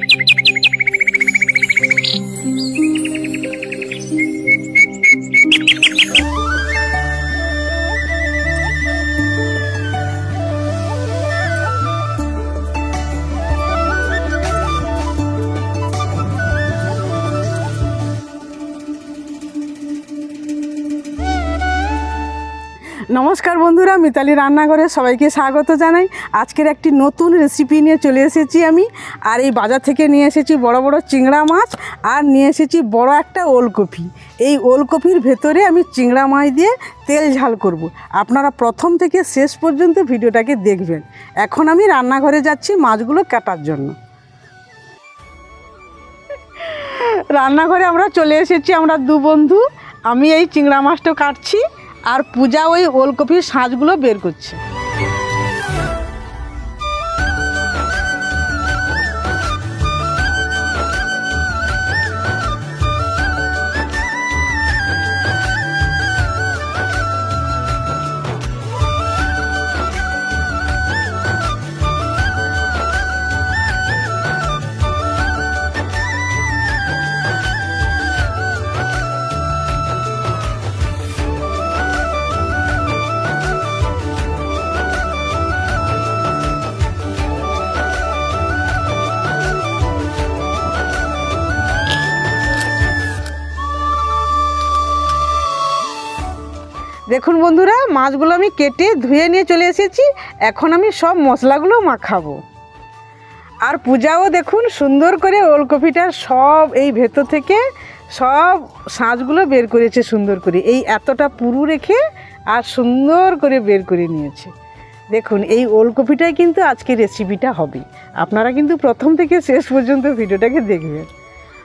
Thank you. নমস্কার বন্ধুরা, মিতালি রান্নাঘরে সবাইকে স্বাগত জানাই। আজকের একটি নতুন রেসিপি নিয়ে চলে এসেছি আমি। আর এই বাজার থেকে নিয়ে এসেছি বড় বড় চিংড়া মাছ আর নিয়ে এসেছি বড় একটা ওলকপি। এই ওলকপির ভেতরে আমি চিংড়া মাছ দিয়ে তেল ঝাল করব। আপনারা প্রথম থেকে শেষ পর্যন্ত ভিডিওটাকে দেখবেন। এখন আমি রান্নাঘরে যাচ্ছি মাছগুলো কাটার জন্য। রান্নাঘরে আমরা চলে এসেছি আমরা দু বন্ধু। আমি এই চিংড়া মাছটা কাটছি। আর পূজা ওই ওলকপির সাঁজগুলো বের করছে। দেখুন বন্ধুরা, মাছগুলো আমি কেটে ধুয়ে নিয়ে চলে এসেছি। এখন আমি সব মশলাগুলো মাখাবো। আর পূজাও দেখুন, সুন্দর করে ওলকপিটার সব এই ভেতর থেকে সব সাঁজগুলো বের করেছে সুন্দর করে। এই এতটা পুরু রেখে আর সুন্দর করে বের করে নিয়েছে। দেখুন, এই ওলকপিটাই কিন্তু আজকে রেসিপিটা হবে। আপনারা কিন্তু প্রথম থেকে শেষ পর্যন্ত ভিডিওটাকে দেখবেন।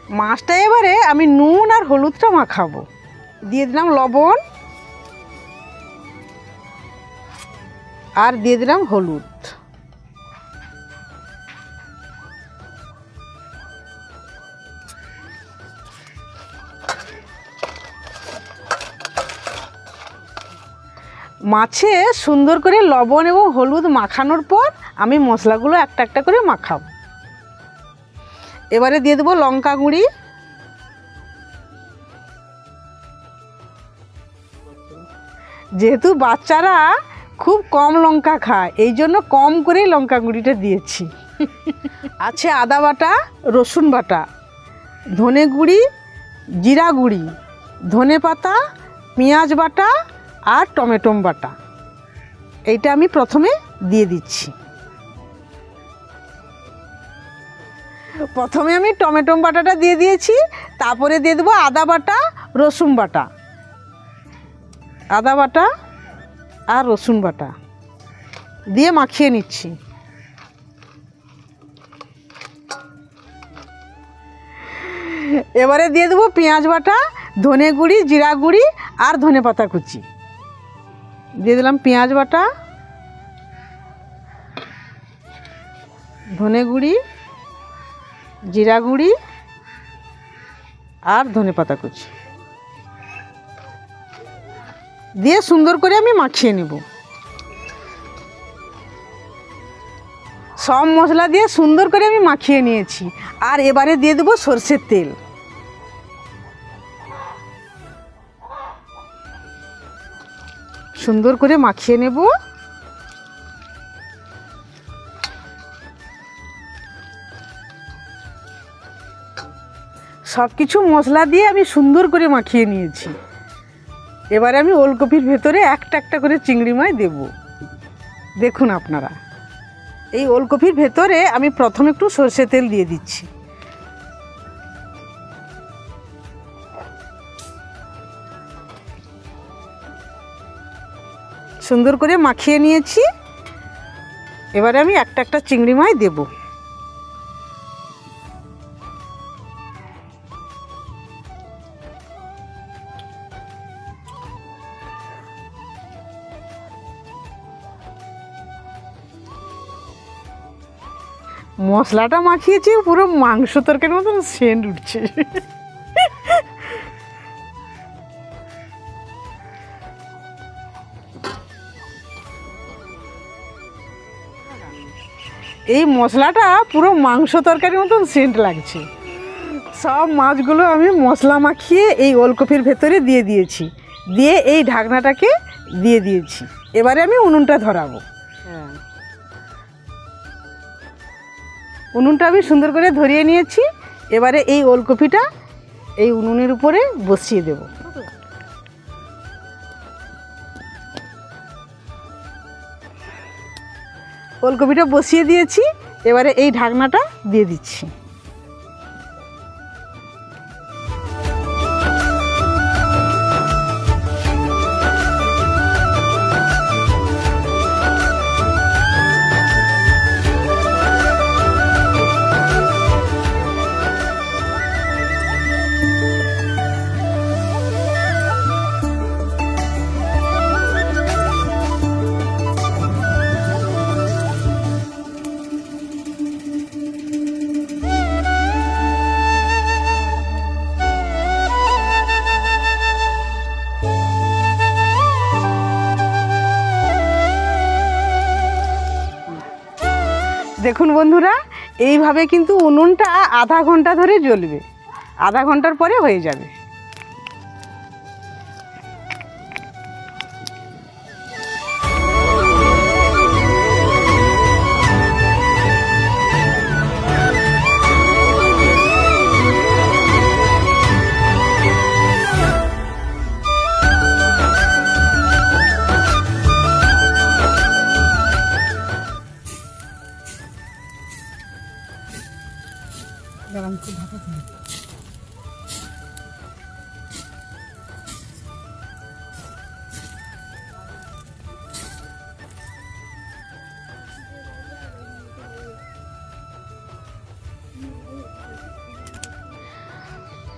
মাছটা এবারে আমি নুন আর হলুদটা মাখাবো। দিয়ে দিলাম লবণ। আর দিয়ে দিলাম হলুদ। মাছে সুন্দর করে লবণ এবং হলুদ মাখানোর পর আমি মশলাগুলো একটা একটা করে মাখাবো। এবারে দিয়ে দেবো লঙ্কা গুঁড়ি। যেহেতু বাচ্চারা খুব কম লঙ্কা খায়, এই জন্য কম করেই লঙ্কা গুঁড়িটা দিয়েছি। আছে আদা বাটা, রসুন বাটা, ধনে গুঁড়ি, জিরা গুঁড়ি, ধনে পাতা, পেঁয়াজ বাটা আর টমেটো বাটা। এইটা আমি প্রথমে দিয়ে দিচ্ছি। প্রথমে আমি টমেটো বাটাটা দিয়ে দিয়েছি, তারপরে দিয়ে দেবো আদা বাটা, রসুন বাটা। আদা বাটা আর রসুন বাটা। দিয়ে মাখিয়ে নিচ্ছি। এবারে দিয়ে দেবো পেঁয়াজ বাটা, ধনে গুঁড়ি, জিরা গুঁড়ি আর ধনে পাতা কুচি। দিয়ে দিলাম পেঁয়াজ বাটা, ধনে গুঁড়ি, জিরা গুঁড়ি আর ধনে পাতা কুচি। দিয়ে সুন্দর করে আমি মাখিয়ে নেব। সব মশলা দিয়ে সুন্দর করে আমি মাখিয়ে নিয়েছি। আর এবারে দিয়ে দেবো সর্ষের তেল। সুন্দর করে মাখিয়ে নেব। সব কিছু মশলা দিয়ে আমি সুন্দর করে মাখিয়ে নিয়েছি। এবারে আমি ওলকপির ভেতরে একটা একটা করে চিংড়ি মাছ দেব। দেখুন আপনারা। এই ওলকপির ভেতরে আমি প্রথম একটু সর্ষে তেল দিয়ে দিচ্ছি। সুন্দর করে মাখিয়ে নিয়েছি। এবারে আমি একটা একটা চিংড়ি মাছ দেবো। মশলাটা মাখিয়েছি, পুরো মাংস তরকারির মতন সেন্ট উঠছে। এই মশলাটা পুরো মাংস তরকারির মতন সেন্ট লাগছে। সব মাছগুলো আমি মশলা মাখিয়ে এই ওলকপির ভেতরে দিয়ে দিয়েছি। দিয়ে এই ঢাকনাটাকে দিয়ে দিয়েছি। এবারে আমি উনুনটা ধরাবো। হ্যাঁ। উনুনটা আমি সুন্দর করে ধরিয়ে নিয়েছি। এবারে এই ওলকপিটা এই উনুনের উপরে বসিয়ে দেব। ওলকপিটা বসিয়ে দিয়েছি। এবারে এই ঢাকনাটা দিয়ে দিচ্ছি। দেখুন বন্ধুরা এইভাবে কিন্তু উনুনটা আধা ঘণ্টা ধরে জ্বলবে। আধা ঘণ্টার পরে হয়ে যাবে।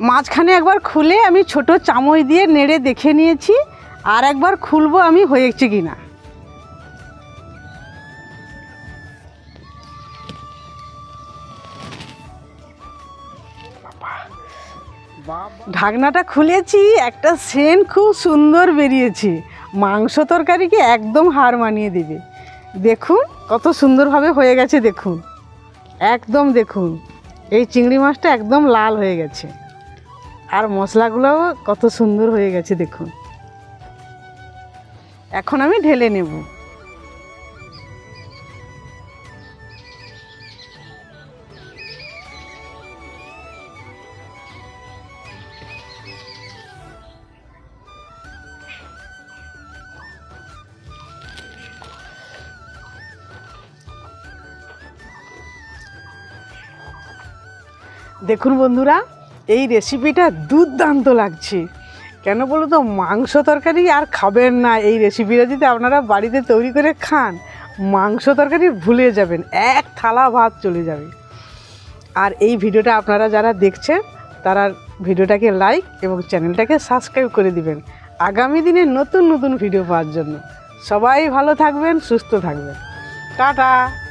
মাঝখানে একবার খুলে আমি ছোট চামচ দিয়ে নেড়ে দেখে নিয়েছি, আর একবার খুলবো আমি হয়েছে কি না ঢাকনাটা খুলেছি, একটা সেন খুব সুন্দর বেরিয়েছে। মাংস তরকারিকে একদম হার মানিয়ে দিবে। দেখুন, কত সুন্দরভাবে হয়ে গেছে, দেখুন। একদম দেখুন, এই চিংড়ি মাছটা একদম লাল হয়ে গেছে। আর মশলাগুলোও কত সুন্দর হয়ে গেছে, দেখুন। এখন আমি ঢেলে নেব। দেখুন বন্ধুরা, এই রেসিপিটা দুর্দান্ত লাগছে। কেন বলো তো, মাংস তরকারি আর খাবেন না। এই রেসিপিটা যদি আপনারা বাড়িতে তৈরি করে খান, মাংস তরকারি ভুলে যাবেন, এক থালা ভাত চলে যাবে। আর এই ভিডিওটা আপনারা যারা দেখছেন, তারা ভিডিওটাকে লাইক এবং চ্যানেলটাকে সাবস্ক্রাইব করে দিবেন। আগামী দিনে নতুন নতুন ভিডিও পাওয়ার জন্য। সবাই ভালো থাকবেন, সুস্থ থাকবেন। টাটা!